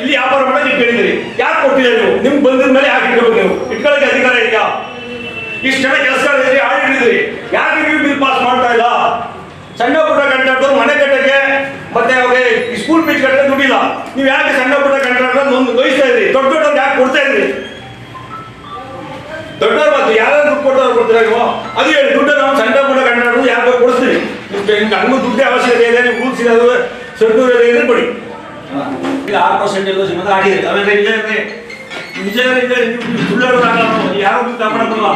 ಇಲ್ಲಿ ವ್ಯಾಪಾರ ಮಾಡಿ ಕೇಳಿದಿರಿ ಯಾಕೆ ಕೊಟ್ಟಿಲ್ಲ ನೀವು? ನಿಮ್ಗೆ ಬಂದಿದ ಮೇಲೆ ಯಾಕೆ ಇಟ್ಕೋಬೇಕು ನೀವು? ಇಟ್ಕೊಳ್ಳೋಕೆ ಅಧಿಕಾರ ಇಲ್ಲ ಇಷ್ಟು ಜನ ಕೆಲಸ ಇದ್ರಿ ಆಡ್ ಹಿಡಿದ್ರಿ? ಯಾಕೆ ನೀವು ಬಿಲ್ ಪಾಸ್ ಮಾಡ್ತಾ ಇಲ್ಲ? ಸಣ್ಣ ಪುಟ್ಟ ಕಂಟ್ರಾಕ್ಟರ್ ಮನೆ ಕಟ್ಟಕ್ಕೆ ಮತ್ತೆ ಅವ್ರಿಗೆ ಸ್ಕೂಲ್ ಫೀಸ್ ಕಟ್ಟಕ್ಕೆ ದುಡ್ಡಿಲ್ಲ. ನೀವು ಯಾಕೆ ಸಣ್ಣ ಪುಟ್ಟ ಕಂಟ್ರಾಕ್ಟರ್ ಒಂದು ವಹಿಸ್ತಾ ಇದ್ರಿ? ದೊಡ್ಡ ದೊಡ್ಡವ್ರು ಯಾಕೆ ಕೊಡ್ತಾ ಇದ್ರಿ? ದೊಡ್ಡವ್ರು ಮತ್ತು ಯಾರು ದುಡ್ಡು ಕೊಡ್ತಾರೆ ಕೊಡ್ತೀರಾ ನೀವು? ಅದು ಹೇಳಿ ದುಡ್ಡು ನಾವು ಸಣ್ಣ ಪುಟ್ಟ ಕಂಟ್ರಾಕ್ಟರ್ ಯಾಕೆ ಕೊಡಿಸ್ತೀವಿ. ನಿಮ್ಗೆ ಹಂಗೂ ದುಡ್ಡು ಅವಶ್ಯಕತೆ ಇದೆ, ನೀವು ರೂಲ್ಸ್ ಇರೋದು ಸಣ್ಣ ಕೊಡಿ ಈಗ ಆರು ಪರ್ಸೆಂಟ್ ಎಲ್ಲ ಸಿಗೋದು ಆಗಿದೆ. ಆಮೇಲೆ ನಿಜ ಇದೆ ನಿಜ ಇದೆ ನೀವು ಸುಳ್ಳಾಡೋದಾಗಲ್ಲ ನಾವು ಯಾರು ಬಿಲ್ ತಗೊಳಕ್ಕಲ್ಲ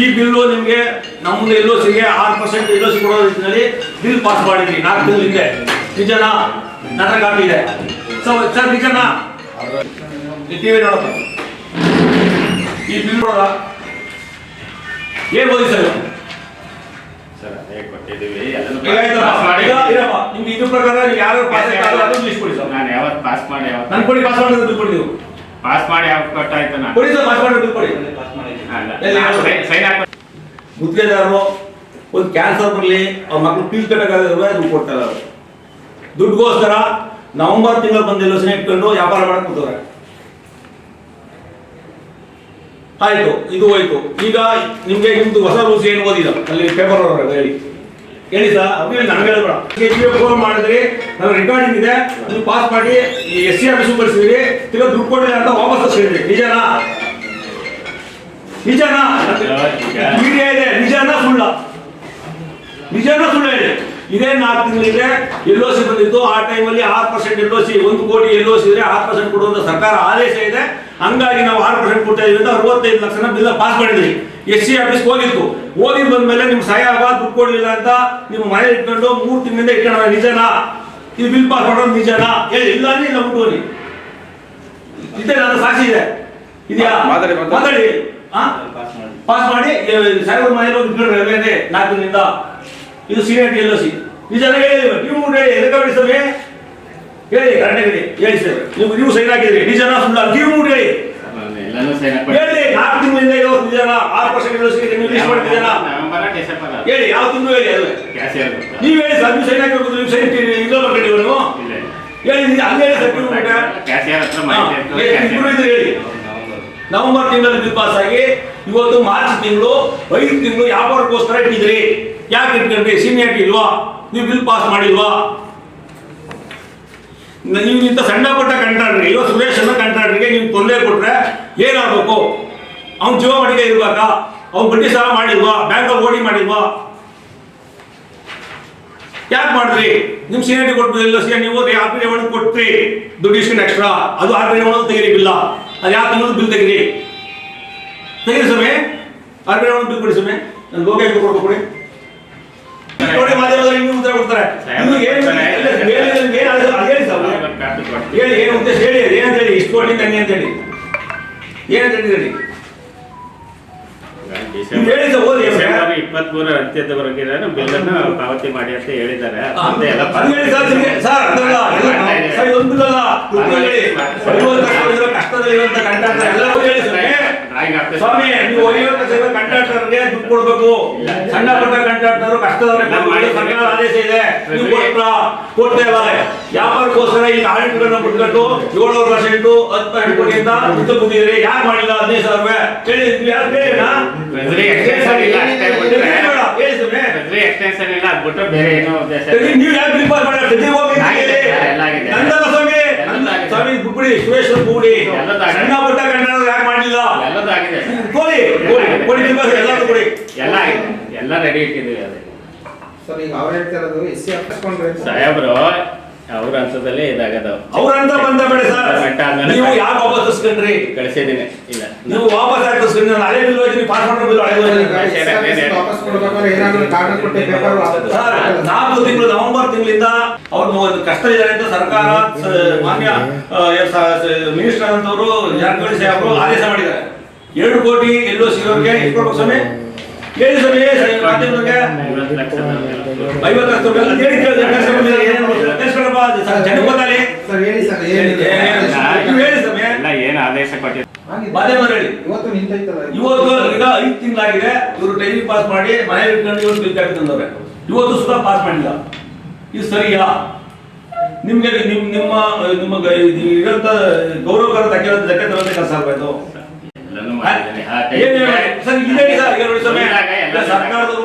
ಈ ಬಿಲ್ಲು ನಿಮಗೆ ನಮ್ಮದು ಎಲ್ಲೋ ಸಿಗೆ ಆರು ಪರ್ಸೆಂಟ್ ಎಲ್ಲೋ ಸಿಗೋದು ರೀತಿಯಲ್ಲಿ ಬಿಲ್ ಪಾಸ್ ಮಾಡಿದ್ವಿ. ನಾಲ್ಕು ಬಿಲ್ ಹಿಂದೆ. ನಿಜನಾ? ನನ್ನ ಕಾಪಿ ಇದೆ. ಸೊ ಸರ್ ನಿಜನಾ? ಈ ಟಿವಿ ನೋಡಪ್ಪ. ಈ ಬಿಲ್ ನೋಡ ಏನು ಓದಿ ಸರ್ ಅದೇ ನಿಮ್ಗೆ ಇದು ಪ್ರಕಾರ ಯಾರು ಪಾಸ್ ಆಯ್ತಾರೋ ಅದನ್ನು ಲಿಸ್ಟ್ ಕೊಡಿ ಸರ್ ನಾನು ಯಾವತ್ತು ಪಾಸ್ ಮಾಡಿ ನನ್ ಕೊಡಿ ಪಾಸ್ ಮಾಡಿ ದುಡ್ಡು ಕೊಡಿ ನೀವು. ಪಾಸ್ ಮಾಡಿ ಯಾವತ್ತು ಕೊಟ್ಟಾಯ್ತು ನಾನು? ಕೊಡಿ ಸರ್ ಪಾಸ್ ಮಾಡಿ ದುಡ್ಡು ಕೊಡಿ. ಪಾಸ್ ಮಾಡಿ? ಸೈನ್ ಹಾಕಿ ಗುತ್ತಿಗೆದಾರರು ಒಂದು ಕ್ಯಾನ್ಸರ್ ಬರಲಿ ಅವ್ರ ಮಕ್ಳು ಫೀಸ್ ಕಟ್ಟಕ್ಕಾಗದ್ರೆ ದುಡ್ಡು ಕೊಡ್ತಾರೆ ಅವರು. ದುಡ್ಡುಗೋಸ್ಕರ ನವೆಂಬರ್ ತಿಂಗಳು ಬಂದ ಎಲ್ಲೋ ಇಟ್ಕೊಂಡು ವ್ಯಾಪಾರ ಮಾಡಕ್ ಕೂತವ್ರೆ. ಆಯ್ತು ಇದು ಹೋಯ್ತು. ಈಗ ನಿಮ್ಗೆ ನಿಮ್ದು ಹೊಸ ರೂಲ್ಸ್ ಏನು ಓದಿಲ್ಲ ಅಲ್ಲಿ ಪೇಪರ್ ಹೇಳಿ. ಹೇಳಿ ಸರ್, ಅದು ನಮ್ಗೆ ಹೇಳ್ಬೇಡ ಫೋನ್ ಮಾಡಿದ್ರಿ ನನ್ನ ರೆಕಾರ್ಡಿಂಗ್ ಇದೆ, ನೀವು ಪಾಸ್ ಮಾಡಿ ಎಸ್ ಸಿ ಆಫೀಸ್ ಬರ್ಸಿದ್ರಿ ತಿರ್ಗಾ ದುಡ್ಡು ಕೊಡಿಲ್ಲ ಅಂತ ವಾಪಸ್ ಹೇಳಿದ್ರಿ ನಿಜನಾ? ನಿಜನಾ? ಮೀಡಿಯಾ ಇದೆ, ನಿಜನಾ ಸುಳ್ಳ? ನಿಜನಾ ಸುಳ್ಳ ಹೇಳಿ. ಇದೇ ನಾಲ್ಕು ತಿಂಗಳಿಗೆ ಎಲ್ ಸಿ ಬಂದಿತ್ತು, ಆ ಟೈಮಲ್ಲಿ ಆರು ಪರ್ಸೆಂಟ್ ಎಲ್ ಸಿ, ಒಂದು ಕೋಟಿ ಎಲ್ ಸಿ ಇದ್ರೆ ಆರು ಪರ್ಸೆಂಟ್ ಕೊಡುವಂತ ಸರ್ಕಾರ ಆದೇಶ ಇದೆ. ಹಂಗಾಗಿ ನಾವು ಆರು ಪರ್ಸೆಂಟ್ ಕೊಡ್ತಾ ಇದೀವಿ ಅಂತ ಅರವತ್ತೈದು ಲಕ್ಷನ ಬಿಲ್ ಪಾಸ್ ಮಾಡಿದ್ವಿ. ಎಸ್ ಸಿ ಆಫೀಸ್ ಹೋಗಿತ್ತು ಹೋಗಿ ಬಂದ್ಮೇಲೆ ನಿಮ್ ಸಹಾಯ ಆಗ ದುಡ್ಡು ಕೊಡ್ಲಿಲ್ಲ ಅಂತ ನಿಮ್ಮ ಮನೆ ಇಟ್ಕೊಂಡು ಮೂರು ತಿಂಗಳಿಂದ ಇಟ್ಕೊಂಡ ನಿಜನಾ? ಇದು ಬಿಲ್ ಪಾಸ್ ಮಾಡೋದು ನಿಜನಾ? ಏ ಇಲ್ಲ ಅಂದ್ರೆ ಇಲ್ಲ ಮುಟ್ಟೋರಿ ಹೋಗಿ. ಇದೆ ನನ್ನ ಸಾಕ್ಷಿ ಇದೆ. ಇದೆಯಾ? ಮಾತಾಡಿ, ಮಾತಾಡಿ. ಮಾತಾಡಿ. ಹಾ ಪಾಸ್ ಮಾಡಿ. ಪಾಸ್ ಮನೆಯಲ್ಲಿ ಹೋಗಿ ಇಟ್ಕೊಂಡ್ರೆ ನಾಲ್ಕು ದಿನದಿಂದ ಇದು ಸೀನಿಯರ್ ಎಲ್ ಸಿ ನಿಜಾನ ಹೇಳಿ ನೀವು ಹೇಳಿ ಎದಕ್ಕೆ ಹೇಳಿ ಕರೆಕ್ಟಾಗಿ ಹೇಳಿ ಹೇಳಿ ಸರ್. ನೀವು ನೀವು ಸೈನ್ ಹಾಕಿದ್ರಿ. ನಿಜಾನ ಸುಳ್ಳ ನೀವು ಹೇಳಿ ನಾನು ಎಲ್ಲನೂ ಸೈನ್ ಹಾಕಿ ಹೇಳಿ ನಾಲ್ಕು ತಿಂಗಳಿಂದ ಇರೋ ನಿಜಾನ ಆರು ಪರ್ಸೆಂಟ್ ಎಲ್ ಸಿ ನೀವು ಲಿಸ್ಟ್ ಮಾಡಿದ್ದೀರಾ ನವೆಂಬರ್ ಡಿಸೆಂಬರ್ ಹೇಳಿ ಯಾವ ತಿಂಗಳು ಹೇಳಿ ಅದು. ಕ್ಯಾಶಿಯರ್ ನೀವು ಹೇಳಿ ಸರ್ ನೀವು ಸೈನ್ ಹಾಕಬೇಕು ನೀವು ಸೈನ್ ಇಲ್ಲ ಬರ್ಕೊಂಡು ನೀವು ಇಲ್ಲ ಹೇಳಿ ನೀವು ಹಂಗೆ ಹೇಳಿ ಹತ್ರ ಮಾಹಿತಿ ನವೆಂಬರ್ ತಿಂಗಳಲ್ಲಿ ಬಿಲ್ ಪಾಸ್ ಆಗಿ ಇವತ್ತು ಮಾರ್ಚ್ ತಿಂಗಳು ಐದು ತಿಂಗಳು ವ್ಯಾಪಾರಕ್ಕೋಸ್ಕರ ಇಟ್ಟಿದ್ರಿ. ಯಾಕೆ ಇಟ್ಕೊಂಡ್ರಿ? ಸೀನಿಯಾರಿಟಿ ಇಲ್ವಾ? ನೀವು ಬಿಲ್ ಪಾಸ್ ಮಾಡಿಲ್ವಾ? ನೀವು ಇಂಥ ಸಣ್ಣ ಪುಟ್ಟ ಕಂಟ್ರಾಕ್ಟ್ರಿ ಇವತ್ತು ಸುರೇಶ್ ಅನ್ನೋ ಕಂಟ್ರಾಕ್ಟ್ರಿಗೆ ನೀವು ತೊಂದರೆ ಕೊಟ್ರೆ ಏನಾಗಬೇಕು? ಅವ್ನು ಜೀವ ಮಡಿಗೆ ಇರ್ಬೇಕಾ? ಅವ್ನು ಬಡ್ಡಿ ಸಾಲ ಮಾಡಿಲ್ವಾ? ಬ್ಯಾಂಕಲ್ಲಿ ಓಡಿ ಮಾಡಿಲ್ವಾ? ಯಾಕೆ ಮಾಡಿದ್ರಿ? ನಿಮ್ ಸೀನಿಯರ್ ಕೊಟ್ಬಿಲ್ಲ ಸೀನಿಯರ್ ನೀವು ಆರ್ ಪಿ ಒಳಗೆ ಕೊಟ್ರಿ. ದುಡ್ಡು ಇಷ್ಟು ಎಕ್ಸ್ಟ್ರಾ ಅದು ಆರ್ ಪಿ ಒಳಗೆ ತೆಗೀರಿ ಬಿಲ್ಲ. ಅದು ಯಾವ ತಿಂಗಳು ಬಿಲ್ ತೆಗೀರಿ? ತೆಗೀರಿ ಸಮಯ ಆರ್ ಪಿ ಒಳಗೆ ಬಿಲ್ ಕೊಡಿ ಸಮಯ ನಾನು ಲೋಕ ಕೊಟ್ಟು ಕೊಡಿ. ನೋಡಿ ಮಾಧ್ಯಮದಲ್ಲಿ ಇನ್ನೂ ಉತ್ತರ ಕೊಡ್ತಾರೆ. ಹೇಳಿ. ಹೇಳಿ ಏನು ಉದ್ದೇಶ ಹೇಳಿ ಏನಂತ ಹೇಳಿ. ಇಷ್ಟು ಕೊಡಿ ತಂಗಿ ಅಂತ ಹೇಳಿ. ಏನಂತ ಹೇಳಿದ್ರಿ? ಡಿಸೆಂಬರ್ ಹೇಳಿ ಸರ್, ಓದಿ. ಡಿಸೆಂಬರ್ ಇಪ್ಪತ್ಮೂರ ಅಂತ್ಯದವರೆಗೆ ಬಿಲ್ ಅನ್ನು ಪಾವತಿ ಮಾಡಿ ಅಂತ ಹೇಳಿದ್ದಾರೆ. ಎಲ್ಲ ಹೇಳಿ ಸರ್ ನಿಮ್ಗೆ. ಸರ್ ಎಲ್ಲ ಸರ್ ಇದೊಂದಿಲ್ಲ ದುಡ್ಡು ಹೇಳಿ ಬರುವಂತ ಕಷ್ಟದಲ್ಲಿರೋ- ಕಷ್ಟದಲ್ಲಿರುವಂತ ಕಂಟ್ರಾಕ್ಟರ್ ಎಲ್ಲ ಹೇಳಿ ಸರ್. ಡ್ರಾಯಿಂಗ್ ಆಗ್ತದೆ ಸ್ವಾಮಿ ನೀವು ಐವತ್ತು ಲಕ್ಷದ ಕಂಟ್ರಾಕ್ಟರ್ಗೆ ದುಡ್ಡು ಕೊಡ್ಬೇಕು. ಸಣ್ಣ ಪುಟ್ಟ ಕಂಟ್ರಾಕ್ಟರ್ ಕಷ್ಟದವರ. ಸರ್ಕಾರ ಆದೇಶ ಇದೆ. ನೀವು ಕೊಟ್ರ ಕೊಡ್ತಾ ಇಲ್ಲ. ವ್ಯಾಪಾರಕ್ಕೋಸ್ಕರ ಈ ಆಡಿಟ್ಗಳನ್ನ ಬಿಟ್ಕೊಂಡು ಏಳುವರೆ ಪರ್ಸೆಂಟ್ ಹತ್ತು ಪರ್ಸೆಂಟ್ ಅಂತ ದುಡ್ಡು ಕೂತಿದ್ರಿ ಯಾರು ಮಾಡಿಲ್ಲ ಹದಿನೈದು ಸಾವಿರ ಹೇಳಿ ಯಾರು ಅದು ಬೇರೆ ಏನೋ ನೀವು ಯಾಕೆ ಪ್ರಿಪೇರ್ ಮಾಡಿ ಸ್ವಾಮಿ. ಗುಬ್ಬಡಿ ಸುರೇಶ್. ಸಣ್ಣ ಪುಟ್ಟ ಕಂಡ ಯಾಕೆ ಮಾಡಲಿಲ್ಲ ಆಗಿದೆ. ಕೊಡಿ ಕೋಳಿ ಕೋಳಿ ಎಲ್ಲಾರು ಕೊಡಿ ಎಲ್ಲ ಆಗಿದೆ ಎಲ್ಲ ರೆಡಿ ಇಟ್ಟಿದ್ದೀವಿ ಅದೇ. ಸರ್ ಈಗ ಅವ್ರು ಹೇಳ್ತಿರೋದು ಎಸ್ ಸಿ ಹಾಕಿಸ್ಕೊಂಡ್ರೆ ಸಾಹೇಬ್ರು ಅವ್ರ ಹಂತದಲ್ಲೇ ಇದಾಗದ. ಅವ್ರಂತ ಬಂದ ಬೇಡ ಸರ್ ನೀವು ಯಾಕೆ ವಾಪಸ್ ತರ್ಸ್ಕೊಂಡ್ರಿ? ಕಳಿಸಿದ್ದೀನಿ. ಇಲ್ಲ. ನೀವು ವಾಪಸ್ ಯಾಕೆ ತರ್ಸ್ಕೊಂಡ್ರಿ? ನಾನು ಹಳೆ ಬಿಲ್ ಹೋಯ್ತೀನಿ ಪಾಸ್ ಮಾಡೋ ಬಿಲ್ ಹಳೆ ವಾಪಸ್ ಕೊಡ್ಬೇಕಾದ್ರೆ ಏನಾದ್ರು ಕಾರಣ ಕೊಟ್ಟೆ ಪೇಪರ್ ಸರ್ ನಾಲ್ಕು ತಿಂಗಳು ನವೆಂಬರ್ ತಿಂಗಳಿಂದ ಅವ್ರು ಒಂದು ಕಷ್ಟ ಇದ್ದಾರೆ ಅಂತ ಸರ್ಕಾರ ಮಾನ್ಯ ಮಿನಿಸ್ಟರ್ ಅಂತವರು ಜಾರಕಿಹೊಳಿ ಸಾಹೇಬರು ಆದೇಶ ಮಾಡಿದ್ದಾರೆ. ಎರಡು ಕೋಟಿ ಎಲ್ಲೋ ಸಿಗೋರಿಗೆ ಇಟ್ಕೊಳ್ಬೇಕು ಸ್ವಾಮಿ. ಹೇಳಿ ಸ್ವಾಮಿ ಸರಿ, ಮಾಧ್ಯಮದವ್ರಿಗೆ. ಐವತ್ತು ಲಕ್ಷ ರೂಪಾಯಿ ಹೇಳಿ ಗೊತ್ತಾಗಲಿ. ಸರ್ ಹೇಳಿ ಸರ್. ಹೇಳಿ ಸ್ವಾಮಿ. ಎಲ್ಲ ಏನು ಆದೇಶ ಕೊಟ್ಟಿದ್ದು ಮಾಧ್ಯಮದವ್ರು ಹೇಳಿ. ಇವತ್ತು ನಿಂತೈತಲ್ಲ. ಇವತ್ತು ಈಗ ಐದು ತಿಂಗಳಾಗಿದೆ. ಇವರು ಟೈಮಿಂಗ್ ಪಾಸ್ ಮಾಡಿ ಮನೆಯಲ್ಲಿ ಇಟ್ಕೊಂಡು ಇವತ್ತು ತಂದವ್ರೆ ಸುಧಾ ಪಾಸ್ ಮಾಡಿಲ್ಲ. ಇದು ಸರಿಯಾ? ನಿಮ್ಗೆ ನಿಮ್ ನಿಮ್ಮ ನಿಮ್ಮ ಇರೋಂಥ ಗೌರವಕರ ತಕ್ಕ ಧಕ್ಕೆ ತರೋದೇ ಕೆಲಸ ಆಗ್ಬೇಕು ಸರ್ಕಾರದವರು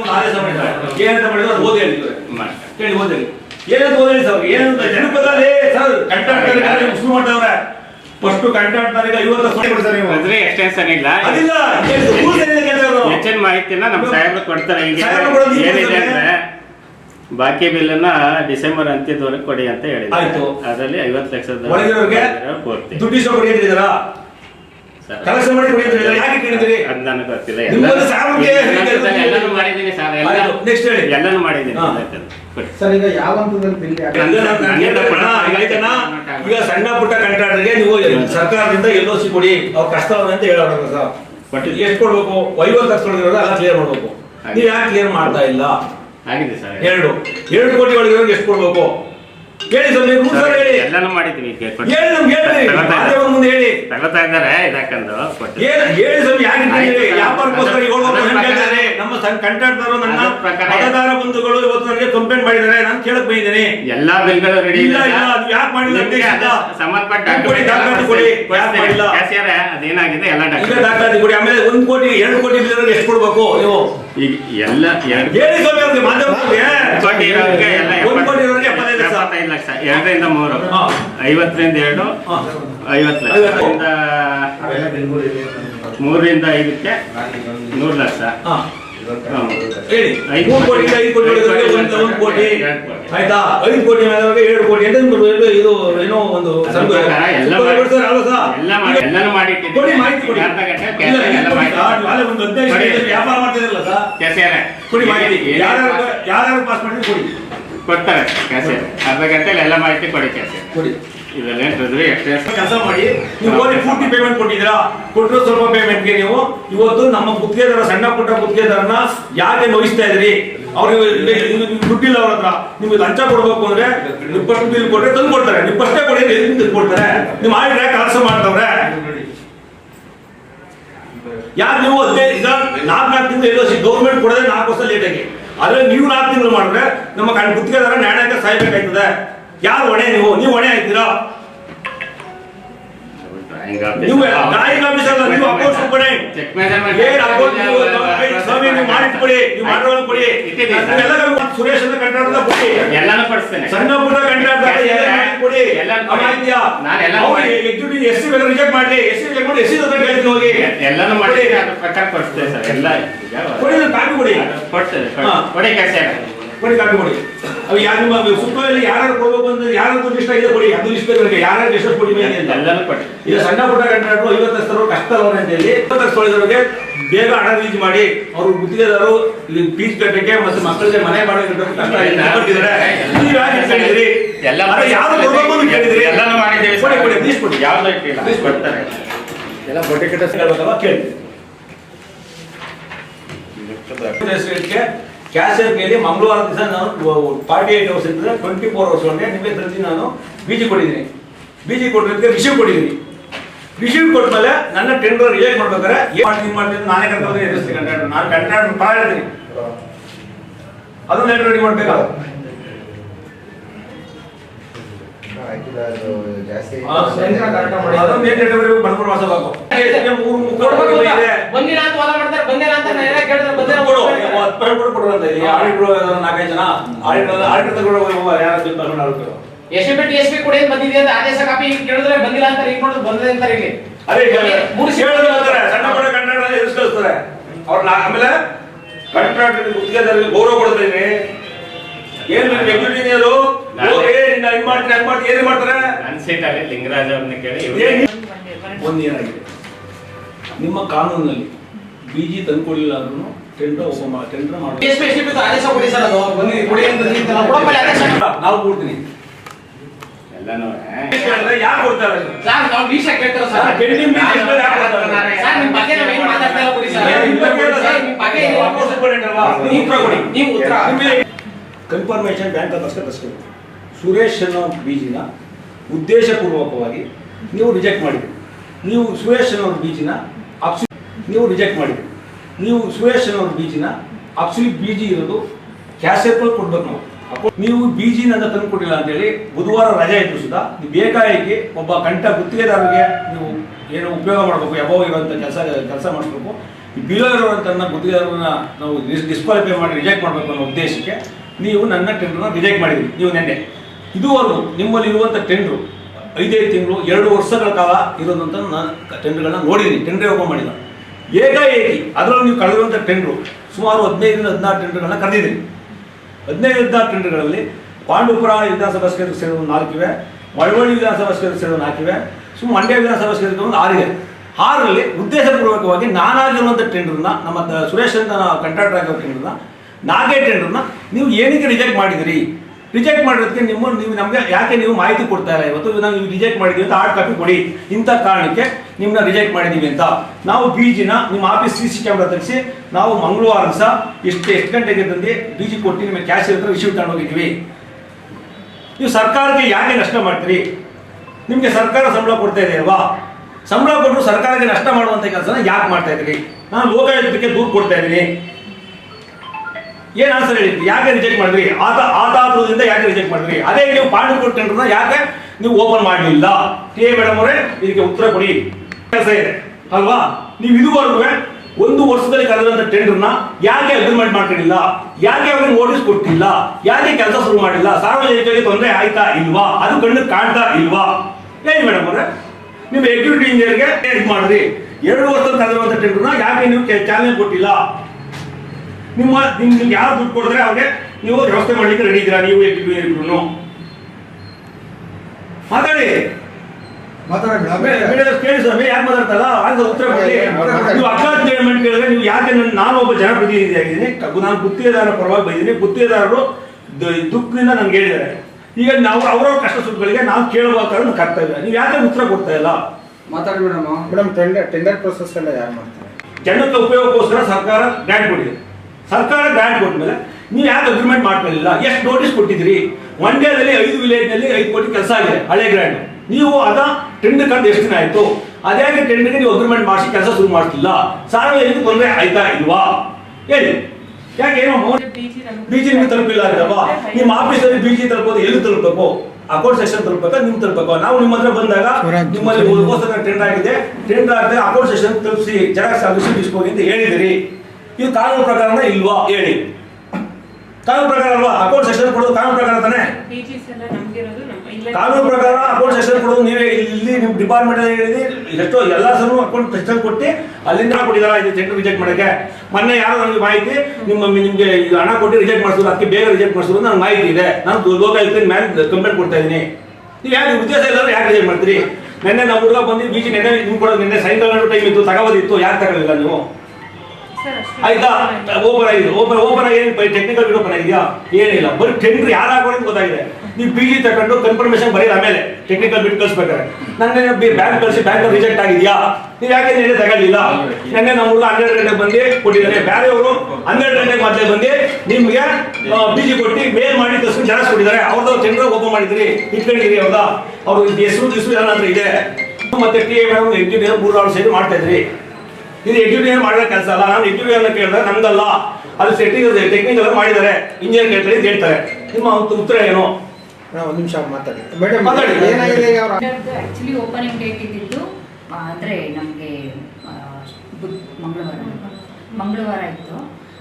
ಏನಂತ ಮಾಡಿದ್ರು ಅದು ಓದಿ. ಕೇಳಿ ಓದಿ ಏನಂತ ಓದಿ ಸರ್? ಏನಂತ ಸರ್ ಮಾಡ್ತಾವ್ರೆ ಫಸ್ಟ್ ಅದ್ರೆ ಎಕ್ಸ್ಟೆನ್ಷನ್ ಇಲ್ಲ. ಅದಿಲ್ಲ. ಹೆಚ್ಚಿನ ಮಾಹಿತಿನ ನಮ್ಮ ಸಾಹೇಬ್ರು ಕೊಡ್ತಾರೆ. ಈಗ ಏನಿದೆ ಅಂದ್ರೆ ಬಾಕಿ ಬಿಲ್ಲನ್ನ ಡಿಸೆಂಬರ್ ಅಂತ್ಯದವರೆಗೆ ಕೊಡಿ ಅಂತ. ಹೇಳಿದ್ರು ಅದರಲ್ಲಿ ಐವತ್ತು ಲಕ್ಷದ ಒಳಗಿರೋರಿಗೆ ಕಲೆಕ್ಷನ್ ಮಾಡಿ ಕೊಡಿದ್ರಿದ್ದೀರಾ ಯಾಕೆ ಕೇಳಿದ್ರಿ? ಅದ್ ನನಗೆ ಗೊತ್ತಿಲ್ಲ. ನಿಮ್ಮಲ್ಲಿ ಸಾಮರ್ಥ್ಯ ಎಲ್ಲಾನು ಎಲ್ಲನೂ- ಎಲ್ಲನೂ ಮಾಡಿದ್ದೀನಿ ಸರ್. ಎಲ್ಲ ನೆಕ್ಸ್ಟ್ ಹೇಳಿ. ಎಲ್ಲಾನು ಮಾಡಿದ್ದೀನಿ ಸರ್. ಈಗ ಯಾವ ಹಂತದಲ್ಲಿ ಬಿಲ್ ಈಗ ಸಣ್ಣ ಪುಟ್ಟ ಕಂಟ್ರಾಕ್ಟರ್ಗೆ ನೀವು ಸರ್ಕಾರದಿಂದ ಎಲ್ಲೋ ಒ ಸಿ ಕೊಡಿ. ಅವ್ರ ಕಷ್ಟ ಅವ್ರೆ ಅಂತ ಹೇಳೋಣ ಸರ್. ಬಟ್ ಎಷ್ಟು ಕೊಡ್ಬೇಕು? ಐವತ್ತು ಲಕ್ಷ ಕೊಡಿರೋದು ಎಲ್ಲ ಕ್ಲಿಯರ್ ಮಾಡ್ಬೇಕು. ನೀವು ಯಾಕೆ ಕ್ಲಿಯರ್ ಮಾಡ್ತಾ ಇಲ್ಲ? ಆಗಿದೆ ಸರ್. ಎರಡು. ಎರಡು ಕೋಟಿ ಒಳಗಿರೋದು ಎಷ್ಟು ಕೊಡ್ಬೇಕು? ಹೇಳಿ ಹೇಳಿ ಎಲ್ಲಾನು. ಹೇಳಿ ನಮ್ಗೆ ಹೇಳಿ ತಗೊಳ್ತಾ ಇದ್ದಾರೆ. ಮಾಧ್ಯಮದ ಮುಂದೆ ಹೇಳಿ ತಗೋತಾ ಇದ್ದಾರೆ ಕೊಟ್ಟು ಏನ್ ಹೇಳಿ ಯಾಕೆ. ವ್ಯಾಪಾರಕ್ಕೋಸ್ಕರ ಏಳು ವರ್ಷ. ನಮ್ಮ ನನ್ನ ಪ್ರಕಾರ- ಮತದಾರ ಬಂಧುಗಳು ಇವತ್ತು ನನಗೆ ಕಂಪ್ಲೇಂಟ್ ಮಾಡಿದ್ದಾರೆ ನಾನು ಕೇಳಕ್ ಬಂದಿದ್ದೀನಿ ಎಲ್ಲಾ ಬಿಲ್ಗಳು ರೆಡಿ ಇಲ್ಲ, ಇಲ್ಲ, ಅದು ಯಾಕ್ ಮಾಡಿಲ್ಲ ಅಂತ ನಿಮ್ಗೆ ಇಲ್ಲ. ಸಂಬಂಧಪಟ್ಟ ಕೊಡಿ, ದಾಖಲಾತಿ ಕೊಡಿ. ಯಾಕ್ ಮಾಡಿಲ್ಲ? ಕ್ಯಾಶಿಯರ್ ಅದೇನಾಗಿದೆ ಎಲ್ಲ ದಾಖಲಾತಿ ಕೊಡಿ ಆಮೇಲೆ ಒಂದ್ ಕೋಟಿ ಎರಡು ಕೋಟಿ ಬಿಲ್ ಎಷ್ಟು ಕೊಡ್ಬೇಕು ನೀವು ಈಗ ಎಲ್ಲ ಎಪ್ಪತ್ತೈದು ಲಕ್ಷ. ಎರಡರಿಂದ ಮೂರು. ಐವತ್ತರಿಂದ ಎರಡು. ಐವತ್ತು ಲಕ್ಷ. ಮೂರರಿಂದ ಐದಕ್ಕೆ ನೂರು ಲಕ್ಷ. ಹೇಳಿ. ಐದು ಮೂರು ಕೋಟಿ ಐದು ಕೋಟಿ ಒಳಗಡೆ ಒಂದು ಕೋಟಿ. ಆಯ್ತಾ? ಐದು ಕೋಟಿ ಮೇಲೆ ಏಳು ಕೋಟಿ. ಅಂತ ಇದು? ಏನೋ ಒಂದು ಕೊಡಿ ಮಾಹಿತಿ ಕೊಡಿ. ವ್ಯಾಪಾರ ಮಾಡ್ತಿದ್ರಲ್ಲ ಸರ್? ಕೊಡಿ ಮಾಹಿತಿ. ಯಾರು ಯಾರ್ಯಾರು ಪಾಸ್ ಮಾಡಿದ್ರು ಕೊಡಿ. ಕೊಡ್ತಾರೆ ಕ್ಯಾಶಿಯರ್ ಅರ್ಧ ಗಂಟೆಲಿ ಎಲ್ಲ ಮಾಹಿತಿ ಕೊಡಿ ಕ್ಯಾಶಿಯರ್ ಕೊಡಿ. ಇದೆಲ್ಲ ಎಕ್ಸ್ಟ್ರಾ ಕೆಲಸ ಮಾಡಿ. ನೀವು ಓದಿ ಪೂರ್ತಿ ಪೇಮೆಂಟ್ ಕೊಟ್ಟಿದ್ದೀರಾ? ಕೊಟ್ಟರು ಸ್ವಲ್ಪ ಪೇಮೆಂಟ್ಗೆ ನೀವು. ಇವತ್ತು ನಮ್ಮ ಗುತ್ತಿಗೆದಾರ ಸಣ್ಣ ಪುಟ್ಟ ಗುತ್ತಿಗೆದಾರನ ಯಾಕೆ ನೋಯಿಸ್ತಾ ಇದ್ರಿ? ಅವ್ರಿಗೆ ದುಡ್ಡಿಲ್ಲ ಅವ್ರ ಹತ್ರ. ನಿಮ್ಗೆ ಲಂಚ ಕೊಡ್ಬೇಕು ಅಂದ್ರೆ ನಿಪ್ಪಷ್ಟು ಫಸ್ಟ್ ಬಿಲ್ ಕೊಟ್ರೆ ತಂದು ಕೊಡ್ತಾರೆ. ನಿಪ್ಪಷ್ಟೇ ಕೊಡಿ ಎಲ್ಲಿ ತಂದು ಕೊಡ್ತಾರೆ. ನೀವು ಮಾಡಿದ್ರೆ ಕೆಲಸ ಮಾಡ್ತವ್ರೆ ಯಾರು ನೀವು ಅದೇ ಈಗ ನಾಲ್ಕು ನಾಲ್ಕು ತಿಂಗಳು ಎಲ್ಲೋ ಗೌರ್ಮೆಂಟ್ ಕೊಡದೆ ನಾಲ್ಕು ವರ್ಷ ಲೇಟ್ ಆಗಿ ಆದ್ರೆ ನೀವು ನಾಲ್ಕು ತಿಂಗಳು ಮಾಡಿದ್ರೆ ನಮ್ಮ ಕಣ್ ಗುತ್ತಿಗೆದಾರ ನ್ಯಾಯಕ್ಕೆ ಸಾಯ್ಬೇಕಾಯ್ತದೆ ಯಾರು ಹೊಣೆ ನೀವು ನೀವು ಹೊಣೆ ಆಯ್ತೀರಾ ನೀವು ಡ್ರಾಯಿಂಗ್ ಆಫೀಸರ್ ಅಲ್ಲ ನೀವು ಅಕೌಂಟ್ ಸೂಪರ್ಡೆಂಟ್ ಚೆಕ್ ಮೆಜರ್ಮೆಂಟ್ ಏನ್ ಅಕೌಂಟ್ ನೀವು ಸ್ವಾಮಿ ನೀವು ಮಾಡಿಟ್ಕೊಡಿ ನೀವು ಮಾಡಿರೋದು ಕೊಡಿ ಇಟ್ಟಿದ್ದೀನಿ ಸರ್. ಎಲ್ಲ ಸುರೇಶ್ ಅಂತ ಕಂಟ್ರಾಕ್ಟರ್ ಕೊಡಿ ಎಲ್ಲಾನು ಕೊಡಿಸ್ತೇನೆ ಸಣ್ಣ ಪುಟ್ಟ ಕಂಟ್ರಾಕ್ಟರ್ ಕೊಡಿ ಎಲ್ಲಾನು ಅಮ್ಮ ಕೊಡಿ. ಇದೆಯಾ ನಾನು ಎಲ್ಲಾನು ಎಕ್ಸಿಕ್ಯೂಟಿವ್ ಎಸ್ ಸಿ ಬೇಕಾದ್ರೆ ರಿಜೆಕ್ಟ್ ಮಾಡಿ ಎಸ್ ಸಿ ರಿಜೆಕ್ಟ್ ಮಾಡಿ ಎಸ್ ಸಿ ಹತ್ರ ಕೇಳ್ತೀನಿ ಹೋಗಿ. ಎಲ್ಲಾನು ಮಾಡಿ ಪ್ರಕಾರ ಕೊಡಿಸ್ತೇವೆ ಸರ್. ಎಲ್ಲ ಕೊಡಿ ಬಿಡಿ ಕಾಪಿ ಕೊಡಿ. ಕೊಡ್ತೇವೆ ಕೊಡಿ ಕ್ಯಾಶಿಯರ್ ಕೊಡಿ ಕಾಪಿ ಕೊಡಿ. ಅವು ಯಾರು ನಿಮ್ಮ ಸುತ್ತಲ್ಲಿ ಯಾರು ಕೊಡ್ಬೇಕು ಅಂದ್ರೆ ಯಾರು ಇಷ್ಟ ಇದೆ ಕೊಡಿ. ಅದು ಇಷ್ಟ ಬೇಕು ಯಾರು ಎಷ್ಟು ಕೊಡಿ ಮೇಲೆ ಅಂತ. ಎಲ್ಲಾನು ಕೊಡಿ. ಈಗ ಸಣ್ಣ ಪುಟ್ಟ ಕಂಟ್ರಾಕ್ಟರ್ ಐವತ್ತು ಲಕ್ಷ ಕಷ್ಟ ಅವರ ಅಂತ ಹೇಳಿ ಇಪ್ಪತ್ತು ಲಕ್ಷ ತೊಳೆದವ್ರಿಗೆ ಬೇಗ ಹಣ ರೀಚ್ ಮಾಡಿ ಅವರು ಗುತ್ತಿಗೆದಾರರು ಇಲ್ಲಿ ಫೀಸ್ ಕಟ್ಟಕ್ಕೆ ಮತ್ತೆ ಮಕ್ಕಳಿಗೆ ಮನೆ ಮಾಡೋಕೆ ಕಷ್ಟ ಕೇಳಿದ್ರಿ ಎಲ್ಲ ಯಾರು ಕೊಡ್ಬೇಕು ಅಂತ ಕೇಳಿದ್ರಿ ಎಲ್ಲಾನು ಮಾಡಿದ್ದೇವೆ ಕೊಡಿ ಕೊಡಿ ಫೀಸ್ ಕೊಡಿ. ಯಾವ್ದು ಇಟ್ಟಿಲ್ಲ. List ಕೊಡ್ತಾರೆ. ಎಲ್ಲ ಬಟ್ಟೆ ಕಟ್ಟ ಕೇಳಿ. ಕೇಳಿ ಮಂಗಳವಾರ ದಿವಸ ನಾನು ಫಾರ್ಟಿ ಏಟ್ ಅವರ್ಸ್ ಇರ್ತದೆ ಟ್ವೆಂಟಿ ಫೋರ್ ಅವರ್ಸ್ ಒಳಗೆ ನಿಮಗೆ ತರ್ತೀನಿ ನಾನು ಬೀಜಿ ಕೊಟ್ಟಿದ್ದೀನಿ. ಬೀಜಿ ಕೊಟ್ಟಿದ್ದಕ್ಕೆ ರಿಸೀವ್ ಕೊಟ್ಟಿದ್ದೀನಿ. ರಿಸೀವ್ ಕೊಟ್ಟಮೇಲೆ ನನ್ನ ಟೆಂಡರ್ ರಿಜೆಕ್ಟ್ ಮಾಡ್ಬೇಕಾದ್ರೆ ಏನು ಮಾಡ್ತೀನಿ ಮಾಡ್ತೀನಿ ನಾನೇ ಕಂಟ್ರೋಲ್ ಎದುರಿಸ್ತೀನಿ. ನಾನು ಕಂಟ್ರಾಕ್ಟರ್ ಪರ ಹೇಳ್ತೀನಿ ಅದನ್ನ ರೆಡಿ ಮಾಡ್ಬೇಕಾ? ಏನಾರ ಕೇಳಿದ್ರೆ ಬಂದಿಲ್ಲ ಕೊಡು ಏನ್ ಬಂದಿದೆ ಅಂತ ಆದೇಶ ಕಾಪಿ ಕೇಳಿದ್ರೆ ಬಂದಿಲ್ಲ ಅಂತ ಈಗ ನೋಡಿದ್ರೆ ಬಂದಿದೆ ಅಂತಾರೆ ಇಲ್ಲಿ ಅದೇ ಸಣ್ಣ ಪುಟ್ಟ ಕಂಟ್ರಾಕ್ಟರ್ ಎದುರಿಸ್ಕೊಳ್ತಾರೆ. ಅವ್ರು ನಾ ಆಮೇಲೆ ಕಂಟ್ರಾಕ್ಟರ್ ಗುತ್ತಿಗೆದಾರರಿಗೆ ಗೌರವ ಕೊಡ್ತೀನಿ ಏನ್ ಎಕ್ಸಿಕ್ಯೂಟಿವ್ ಹೋಗಿ ಏನ್ ಮಾಡ್ತಾರೆ? ನನ್ನ ಸೀಟಲ್ಲಿ ಲಿಂಗರಾಜ ಅವ್ರನ್ನ ಕೇಳಿ ಒಂದೇನಾಗಿದೆ ಏನ್? ಒಂದು ಏನಾಗಿದೆ ನಿಮ್ಮ ಕಾನೂನಿನಲ್ಲಿ ಬಿಜಿ ತಂದ್ಕೊಡ್ಲಿಲ್ಲ ಅಂದ್ರೂ ಟೆಂಡರ್ ಓಪನ್ ಟೆಂಡರ್ ಮಾಡಿ ಕೊಡಪ್ಪಲ್ಲಿ ಆದೇಶ ನಾವು ಕೊಡ್ತೀನಿ. ಎಲ್ಲಾನು ಯಾರು ಕೊಡ್ತಾರೆ? ಸರ್ ನಾವು ವಿಷಯ ಕೇಳ್ತಾರ ಸರ್. ಎಷ್ಟು ಯಾರು ಕೊಡ್ತಾರೆ? ಸರ್ ನಿಮ್ಮ ಬಗ್ಗೆ ನಾವು ಏನು ಮಾತಾಡ್ತಾ ಇಲ್ಲ ಕೊಡಿ ಸರ್. ನಿಮ್ಮ ಬಗ್ಗೆ ಇಲ್ಲ ಸರ್? ನಿಮ್ ಬಗ್ಗೆ ನೀವು ಏನು- ಅಕೌಂಟ್ ಸೂಪರ್ಡೆಂಟ್ ಅಲ್ವಾ? ನೀವು ಉತ್ತರ ಕೊಡಿ. ನೀವು ಉತ್ತರ. ಕನ್ಫರ್ಮೇಷನ್ ಬ್ಯಾಂಕ್ ಅಂತ ಅಷ್ಟೇ ಸುರೇಶ್ ಅನ್ನೋ ಬೀಜಿನ ಉದ್ದೇಶಪೂರ್ವಕವಾಗಿ ನೀವು ರಿಜೆಕ್ಟ್ ಮಾಡಿದ್ರಿ. ನೀವು ಸುರೇಶ್ ಅನ್ನೋ ಬೀಜಿನ ಅಪ್ಸು ನೀವು ರಿಜೆಕ್ಟ್ ಮಾಡಿದ್ರಿ. ನೀವು ಸುರೇಶ್ ಅನ್ನೋ ಬೀಜಿನ ಅಪ್ಸುಲಿ ಬೀಜಿ ಇರೋದು ಕ್ಯಾಸೆಟ್ಗಳು ಕೊಡ್ಬೇಕು ನಾವು. ನೀವು ಬೀಜಿ ನನ್ನ ತಂದು ಕೊಟ್ಟಿಲ್ಲ ಅಂತೇಳಿ ಬುಧವಾರ ರಜೆ ಇದ್ರು ಸುಧಾ. ನೀವು ಬೇಕಾಗಿ ಒಬ್ಬ ಕಂಠ ಗುತ್ತಿಗೆದಾರರಿಗೆ ನೀವು ಏನು ಉಪಯೋಗ ಮಾಡಬೇಕು ಯಾವ ಇರುವಂಥ ಕೆಲಸ ಕೆಲಸ ಮಾಡಿಸ್ಬೇಕು. ಈ ಬಿಲೋ ಇರುವಂಥ ಗುತ್ತಿಗೆದಾರರನ್ನ ನಾವು ಡಿಸ್ಕ್ವಾಲಿಫೈ ಮಾಡಿ ರಿಜೆಕ್ಟ್ ಮಾಡಬೇಕು ಅನ್ನೋ ಉದ್ದೇಶಕ್ಕೆ ನೀವು ನನ್ನ ಟೆಂಡರ್ನ ರಿಜೆಕ್ಟ್ ಮಾಡಿದ್ರಿ. ನೀವು ನೆನ್ನೆ. ಇದುವರೆಗೂ ನಿಮ್ಮಲ್ಲಿ ಇರುವಂಥ ಟೆಂಡ್ರು ಐದೈದು ತಿಂಗಳು, ಎರಡು ವರ್ಷಗಳ ಕಾಲ ಇರೋದಂತ ನಾನು ಟೆಂಡ್ರ್ಗಳನ್ನ ನೋಡಿದ್ದೀನಿ ಟೆಂಡರ್ ಓಪನ್ ಮಾಡಿಲ್ಲ. ಏಕಾಏಕಿ ಅದರಲ್ಲೂ ನೀವು ಕಳೆದಿರುವಂಥ ಟೆಂಡ್ರು ಸುಮಾರು ಹದಿನೈದರಿಂದ ಹದಿನಾರು ಟೆಂಡ್ರ್ಗಳನ್ನ ಕರೆದಿದ್ದೀನಿ. ಹದಿನೈದು ಹದಿನಾರು ಟೆಂಡರ್ಗಳಲ್ಲಿ ಪಾಂಡುಪುರ ವಿಧಾನಸಭಾ ಕ್ಷೇತ್ರ ಸೇರಿದ ನಾಲ್ಕಿವೆ ಮಳವಳ್ಳಿ ವಿಧಾನಸಭಾ ಕ್ಷೇತ್ರ ಸೇರಿದ ನಾಲ್ಕಿವೆ ಸುಮ್ಮ ಮಂಡ್ಯ ವಿಧಾನಸಭಾ ಕ್ಷೇತ್ರ ಒಂದು ಆರಿದೆ ಆರಲ್ಲಿ ಉದ್ದೇಶಪೂರ್ವಕವಾಗಿ ನಾನಾಗಿರುವಂಥ ಟೆಂಡ್ರನ್ನ ನಮ್ಮ ಸುರೇಶ್ ಅಂತ ಕಂಟ್ರಾಕ್ಟರ್ ಆಗಿರೋ ಟೆಂಡ್ರನ್ನ ನಾಗೇ ಟೆಂಡ್ರನ್ನ ನೀವು ಏನಕ್ಕೆ ರಿಜೆಕ್ಟ್ ಮಾಡಿದಿರಿ? ರಿಜೆಕ್ಟ್ ಮಾಡಿರೋದಕ್ಕೆ ನಿಮ್ಮ ನೀವು ನಮಗೆ ಯಾಕೆ ನೀವು ಮಾಹಿತಿ ಕೊಡ್ತಾ ಇಲ್ಲ? ಇವತ್ತು ನಾವು ನೀವು ರಿಜೆಕ್ಟ್ ಮಾಡಿದ್ದೀವಿ ಅಂತ ಹಾರ್ಡ್ ಕಾಪಿ ಕೊಡಿ. ಇಂಥ ಕಾರಣಕ್ಕೆ ನಿಮ್ಮನ್ನ ರಿಜೆಕ್ಟ್ ಮಾಡಿದ್ದೀವಿ ಅಂತ. ನಾವು ಬಿ ಜಿನ ನಿಮ್ಮ ಆಫೀಸ್ ಸಿ ಸಿ ಕ್ಯಾಮ್ರಾ ತರಿಸಿ ನಾವು ಮಂಗಳವಾರ ದಿವಸ ಎಷ್ಟು ಎಷ್ಟು ಗಂಟೆಗೆ ತಂದು ಜಿ ಕೊಟ್ಟು ನಿಮಗೆ ಕ್ಯಾಶ್ ಇರ್ತಾರೆ ರಿಸೀವ್ ತಗೊಂಡು ನೀವು ಸರ್ಕಾರಕ್ಕೆ ಯಾಕೆ ನಷ್ಟ ಮಾಡ್ತೀರಿ? ನಿಮಗೆ ಸರ್ಕಾರ ಸಂಬಳ ಕೊಡ್ತಾ ಇದೆ ಅಲ್ವಾ? ಸಂಬಳ ಕೊಟ್ಟರು ಸರ್ಕಾರಕ್ಕೆ ನಷ್ಟ ಮಾಡುವಂಥ ಕೆಲಸನ ಯಾಕೆ ಮಾಡ್ತಾ ಇದ್ದೀರಿ? ನಾನು ಲೋಕಾಯುಕ್ತಕ್ಕೆ ದೂರು ಕೊಡ್ತಾ ಇದ್ದೀನಿ. ಏನ್ ಆನ್ಸರ್ ಹೇಳಿದ್ರಿ? ಯಾಕೆ ರಿಜೆಕ್ಟ್ ಮಾಡಿದ್ರಿ? ಆತ ಆತಾತ್ರದಿಂದ ಯಾಕೆ ರಿಜೆಕ್ಟ್ ಮಾಡಿದ್ರಿ? ಅದೇ ನೀವು ಪಾಂಡು ಟೆಂಡರ್ನ ಯಾಕೆ ನೀವು ಓಪನ್ ಮಾಡಲಿಲ್ಲ? ಕೆ ಮೇಡಮ್ ಅವರೇ, ಇದಕ್ಕೆ ಉತ್ತರ ಕೊಡಿ. ಕೆಲಸ ಇದೆ ಅಲ್ವಾ? ನೀವು ಇದುವರೆಗೂ ಒಂದು ವರ್ಷದಲ್ಲಿ ಕರೆದಂತ ಟೆಂಡರ್ನ ಯಾಕೆ ಅಗ್ರಿಮೆಂಟ್ ಮಾಡ್ಕೊಂಡಿಲ್ಲ? ಯಾಕೆ ಅವ್ರಿಗೆ ನೋಟಿಸ್ ಕೊಟ್ಟಿಲ್ಲ? ಯಾಕೆ ಕೆಲಸ ಶುರು ಮಾಡಿಲ್ಲ? ಸಾರ್ವಜನಿಕರಿಗೆ ತೊಂದರೆ ಆಯ್ತಾ ಇಲ್ವಾ? ಅದು ಕಣ್ಣು ಕಾಣ್ತಾ ಇಲ್ವಾ? ಹೇಳಿ ಮೇಡಮ್ ಅವರೇ. ನಿಮ್ಮ ಎಕ್ಸಿಕ್ಯೂಟಿವ್ ಇಂಜಿನಿಯರ್ಗೆ ಇದು ಮಾಡಿದ್ರಿ? ಎರಡು ವರ್ಷದಲ್ಲಿ ಕರೆದಿರುವಂತ ಟೆಂಡರ್ನ ಯಾಕೆ ನೀವು ಚಾಲನೆ ಕೊಟ್ಟಿಲ್ಲ? ನಿಮ್ಮ ನಿಮ್ ನಿಮ್ಗೆ ಯಾರು ದುಡ್ಡು ಕೊಡಿದ್ರೆ ಅವ್ರಿಗೆ ನೀವು ವ್ಯವಸ್ಥೆ ಮಾಡ್ಲಿಕ್ಕೆ ರೆಡಿ ಇದ್ದೀರಾ? ನೀವು ಇಬ್ರು ಮಾತಾಡಿ. ಕೇಳಿ ಸ್ವಾಮಿ ಯಾರು ಮಾತಾಡ್ತಲ್ಲ ಆಗ ಉತ್ತರ ಕೊಡಿ. ನೀವು ಸ್ಟೇಟ್ಮೆಂಟ್ ಕೇಳಿದ್ರೆ ನೀವು ಯಾಕೆ ನನ್ನ- ನಾನು ಒಬ್ಬ ಜನಪ್ರತಿನಿಧಿ ಆಗಿದ್ದೀನಿ. ನಾನು ಗುತ್ತಿಗೆದಾರರ ಪರವಾಗಿ ಬಂದಿದ್ದೀನಿ. ಗುತ್ತಿಗೆದಾರರು ದುಃಖದಿಂದ ನನ್ಗೆ ಹೇಳಿದ್ದಾರೆ. ಈಗ ನಾವು ಅವರವ್ರ ಕಷ್ಟ ಸುಖಗಳಿಗೆ ನಾವು ಕೇಳಬೇಕಾದ್ರೆ ನನ್ನ ಕರ್ತವ್ಯ. ನೀವು ಯಾಕೆ ಉತ್ತರ ಕೊಡ್ತಾ ಇಲ್ಲ? ಮಾತಾಡಿ madam madam tender tender process ಎಲ್ಲ ಯಾರು ಮಾಡ್ತಾರೆ? ಜನಕ್ಕೆ ಉಪಯೋಗಕ್ಕೋಸ್ಕರ ಸರ್ಕಾರ ಗ್ರ್ಯಾಂಟ್ ಕೊಟ್ಟಿದೆ. ಸರ್ಕಾರ ಗ್ರಾಂಟ್ ಕೊಟ್ಟಮೇಲೆ ನೀವು ಯಾಕೆ ಅಗ್ರಿಮೆಂಟ್ ಮಾಡ್ಕೊಳ್ಳಿಲ್ಲ ಎಷ್ಟು ನೋಟಿಸ್ ಕೊಟ್ಟಿದ್ದೀರಿ? ಮಂಡ್ಯದಲ್ಲಿ ಐದು ವಿಲೇಜ್ನಲ್ಲಿ ಐದು ಕೋಟಿ ಕೆಲಸ ಆಗಿದೆ ಹಳೆ ಗ್ರ್ಯಾಂಡ್ ನೀವು ಅದ ಟೆಂಡರ್ ಕಂಡು ಎಷ್ಟು ದಿನ ಆಯಿತು? ಅದೇ ಟೆಂಡರ್ಗೆ ನೀವು ಅಗ್ರಿಮೆಂಟ್ ಮಾಡಿಸಿ ಕೆಲಸ ಶುರು ಮಾಡ್ತಿಲ್ಲ. ಸಾರ್ವಜನಿಕ ತೊಂದರೆ ಆಯ್ತಾ ಇಲ್ವಾ? ಹೇಳಿ. ಯಾಕೆ ಏನೋ ಬಿಜಿ ನಿಮ್ಗೆ ತಲುಪಿಲ್ಲ ಅಂತಲ್ವಾ ನಿಮ್ಮ ಆಫೀಸಲ್ಲಿ ಬಿಜಿ ತಲುಪೋದು ಎಲ್ಲಿ ತಲುಪಬೇಕು? ಅಕೌಂಟ್ ಸೆಕ್ಷನ್ ತಲುಪಬೇಕಾ ನಿಮ್ ತಲುಪಬೇಕು? ನಾವು ನಿಮ್ಮ ಹತ್ರ ಬಂದಾಗ ನಿಮ್ಮಲ್ಲಿ ಉದ್ಘೋಷಣೆ ಟೆಂಡರ್ ಆಗಿದೆ. ಟೆಂಡರ್ ಆಗಿದೆ ಅಕೌಂಟ್ ಸೆಕ್ಷನ್ ತಲುಪಿಸಿ ಜೆರಾಕ್ಸ್ ಆಗಿಸಿ ಇಸ್ಕೋಗಿ ಅಂತ ಹೇಳಿದಿರಿ ಇದು ಕಾನೂನು ಪ್ರಕಾರನ ಇಲ್ವಾ? ಹೇಳಿ. ಕಾನೂನು ಪ್ರಕಾರ ಅಲ್ವಾ? ಅಕೌಂಟ್ ಸೆಕ್ಷನ್ ಕೊಡೋದು ಕಾನೂನು ಪ್ರಕಾರ ತಾನೇ? ಕಾನೂನು ಪ್ರಕಾರ ಅಕೌಂಟ್ ಸೆಕ್ಷನ್ ಕೊಡೋದು ನೀವೇ ಇಲ್ಲಿ ನಿಮ್ ಡಿಪಾರ್ಟ್ಮೆಂಟ್ ಹೇಳಿದ್ರಿ. ಎಷ್ಟೋ ಎಲ್ಲ ಸಲ ಅಕೌಂಟ್ ಸೆಕ್ಷನ್ ಕೊಟ್ಟು ಅಲ್ಲಿಂದ ಕೊಟ್ಟಿದಾರ ಇದು ಟೆಂಡರ್ ರಿಜೆಕ್ಟ್ ಮಾಡಕ್ಕೆ. ಮೊನ್ನೆ ಯಾರು ನನಗೆ ಮಾಹಿತಿ ನಿಮ್ಮ ನಿಮಗೆ ಇದು ಹಣ ಕೊಟ್ಟು ರಿಜೆಕ್ಟ್ ಮಾಡಿಸೋದು ಅದಕ್ಕೆ ಬೇಗ ರಿಜೆಕ್ಟ್ ಮಾಡಿಸೋದು ನನಗೆ ಮಾಹಿತಿ ಇದೆ. ನಾನು ಲೋಕಾಯುಕ್ತ ಮ್ಯಾನ್ ಕಂಪ್ಲೇಂಟ್ ಕೊಡ್ತಾ ಇದ್ದೀನಿ. ನೀವು ಯಾರು ಉದ್ದೇಶ ಇಲ್ಲ ಯಾಕೆ ರಿಜೆಕ್ಟ್ ಮಾಡ್ತೀರಿ? ನಿನ್ನೆ ನಾವು ಹುಡುಗ ಬಂದು ಬೀಚ್ ನೆನ್ನೆ ನಿಮ್ಗೆ ಕೊಡೋದು ನೆನ್ನೆ ಸಾಯಂಕಾಲ ಟೈಮ್ ಇತ್ತು ತಗೋದಿತ್ತು ಯಾರು ತಗೊಳ್ಳಿಲ್ಲ ನೀವು? ಸರ್ ಆಯ್ತಾ? ಓಪನ್ ಆಗಿದೆ ಓಪನ್ ಓಪನ್ ಆಗಿ ಟೆಕ್ನಿಕಲ್ ಬಿಡ್ ಓಪನ್ ಆಗಿದೆಯಾ ಏನಿಲ್ಲ. ಬರೀ ಟೆಂಡರ್ ಯಾರು ಹಾಕೋದು ಗೊತ್ತಾಗಿದೆ. ನೀವು ಪಿ ಜಿ ತಗೊಂಡು ಕನ್ಫರ್ಮೇಶನ್ ಬರೀ ಆಮೇಲೆ ಟೆಕ್ನಿಕಲ್ ಬಿಟ್ ಕಳ್ಸ್ಬೇಕಾರೆ ನನ್ನ ಬ್ಯಾಂಕ್ ಕಳಿಸಿ ಬ್ಯಾಂಕ್ ರಿಜೆಕ್ಟ್ ಆಗಿದೆಯಾ? ನೀವು ಯಾಕೆ ನೆನ್ನೆ ತಗೊಳ್ಳಿಲ್ಲ ನೆನ್ನೆ ನಮ್ಮ ಹನ್ನೆರಡು ಗಂಟೆಗೆ ಬಂದು ಕೊಟ್ಟಿದ್ದಾರೆ. ಬೇರೆಯವರು ಹನ್ನೆರಡು ಗಂಟೆಗೆ ಮೊದಲೇ ಬಂದು ನಿಮ್ಗೆ ಪಿ ಜಿ ಕೊಟ್ಟು ಮೇಲ್ ಮಾಡಿ ತಸ್ಕೊಂಡು ಜನ ಕೊಟ್ಟಿದ್ದಾರೆ. ಅವ್ರದ್ದು ಟೆಂಡರ್ ಓಪನ್ ಮಾಡಿದ್ರಿ ಇಟ್ಕೊಂಡಿರಿ ಹೌದಾ? ಅವ್ರ ಹೆಸರು ಹೆಸರು ಏನಾದ್ರೂ ಇದೆ? ಮತ್ತೆ ಟಿ ಎ ಮೇಡಮ್ ಎಂಜಿನಿಯರ್ ಮೂರು ಸೇರಿ ಮಾಡ್ತಾ ಇದ್ರಿ. ಇದು ಎಕ್ಸಿಕ್ಯೂಟಿವ್ ಮಾಡಿರೋ ಕೆಲಸ ಅಲ್ಲ. ನಾನು ಅಂತ ಕೇಳಿದ್ರೆ ನಮ್ದಲ್ಲ. ಅದು ಸೆಟ್ಟಿಂಗ್ ಟೆಕ್ನಿಕಲ್ ಮಾಡಿದ್ದಾರೆ. ಇಂಜಿನಿಯರ್ ಕೇಳ್ತಾರೆ ಅಂತ ಹೇಳ್ತಾರೆ. ನಿಮ್ಮ ಒಂದು ಉತ್ತರ ಏನು? ಒಂದು ನಿಮಿಷ ಮಾತಾಡಿ. ಮೇಡಮ್ ಮಾತಾಡಿ. ಏನಾಗಿದೆ ಈಗ ಅವ್ರ ಆಕ್ಚುಲಿ ಓಪನಿಂಗ್ ಡೇಟ್ ಇದ್ದಿದ್ದು ಅಂದರೆ ಅಂದ್ರೆ ನಮಗೆ ಮಂಗಳವಾರ. ಮಂಗಳವಾರ ಇತ್ತು.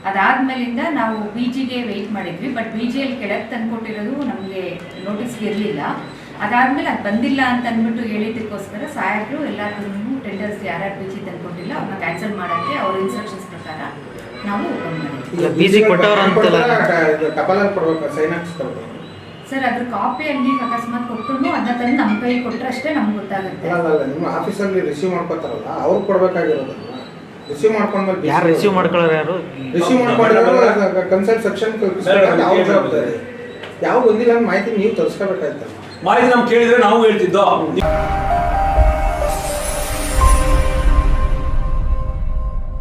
ಅದಾದ್ಮೇಲಿಂದ ನಾವು ಬಿ ಜಿಗೆ ವೆಯ್ಟ್ ಮಾಡಿದ್ವಿ. ಬಟ್ ಬಿ ಜಿಯಲ್ಲಿ ಕೆಳಗೆ ತಂದ್ಕೊಟ್ಟಿರೋದು ನಮಗೆ ನೋಟಿಸ್ ಇರಲಿಲ್ಲ. ಅದಾದ್ಮೇಲೆ ಅದು ಬಂದಿಲ್ಲ ಅಂತ ಅಂದ್ಬಿಟ್ಟು ಹೇಳಿದ್ದಕ್ಕೋಸ್ಕರ ಸಾಹೇಬರು ಎಲ್ಲರಿಗೂ ಟೆಂಡರ್ಸ್ ಯಾರ್ಯಾರು ಬಿ ಜಿ ತಂದ್ಕೊಟ್ಟಿಲ್ಲ ಅವ್ರನ್ನ ಕ್ಯಾನ್ಸಲ್ ಮಾಡೋಕ್ಕೆ ಅವ್ರ ಇನ್ಸ್ಟ್ರಕ್ಷನ್ಸ್ ಪ್ರಕಾರ ನಾವು ಓಪನ್ ಮಾಡಿದ್ವಿ. ಸರ್ ಅದ್ರ ಕಾಪಿ ಅಲ್ಲಿ ಅಕಸ್ಮಾತ್ ಕೊಟ್ಟರು ಅದನ್ನ ತಂದು ನಮ್ಮ ಕೈ ಕೊಟ್ಟರೆ ಅಷ್ಟೇ ನಮ್ಗೆ ಗೊತ್ತಾಗುತ್ತೆ. ನಿಮ್ಮ ಆಫೀಸಲ್ಲಿ ರಿಸೀವ್ ಮಾಡ್ಕೋತಾರಲ್ಲ ಅವ್ರು ಕೊಡ್ಬೇಕಾಗಿರೋದು ರಿಸೀವ್ ಮಾಡ್ಕೊಂಡ್ಮೇಲೆ ಯಾರು ರಿಸೀವ್ ಮಾಡ್ಕೊಳ್ಳೋರು ಯಾರು? ರಿಸೀವ್ ಮಾಡ್ಕೊಂಡಿರೋ ಕನ್ಸಲ್ಟ್ ಸೆಕ್ಷನ್ ಅವ್ರ ಜವಾಬ್ದಾರಿ. ಯಾವ ಬಂದಿಲ್ಲ ಮಾಹಿತಿ ನೀವು ತರಿಸ್ಕೋಬೇಕಾಯ್ತಲ್ಲ ಮಾಹಿತಿ ನಮ್ಗೆ ಕೇಳಿದ್ರೆ ನಾವು ಹೇಳ್ತಿದ್ದೋ?